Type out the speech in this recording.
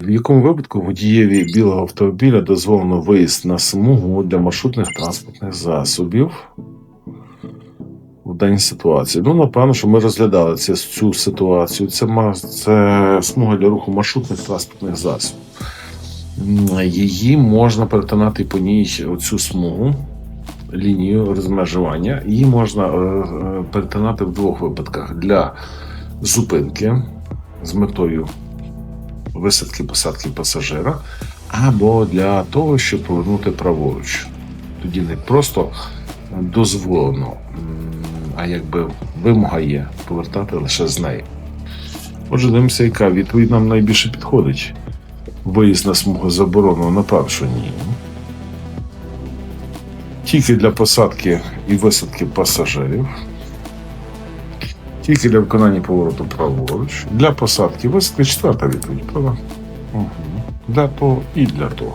В якому випадку водієві білого автомобіля дозволено виїзд на смугу для маршрутних транспортних засобів в даній ситуації? Ну, напевно, що ми розглядали це, цю ситуацію. Це, це смуга для руху маршрутних транспортних засобів. Її можна перетинати по ній оцю смугу, лінію розмежування. Її можна е, е, перетинати в двох випадках: для зупинки з метою висадки посадки пасажира, або для того, щоб повернути праворуч. Тоді не просто дозволено, а якби вимога є повертати лише з неї. Отже, дивимося, яка відповідь нам найбільше підходить. Виїзд на смугу заборонено, напевно, що ні. Тільки для посадки і висадки пасажирів. Тільки для виконання повороту праворуч. Для посадки висадки четверта відповідь, правда? Угу. Для того і для того.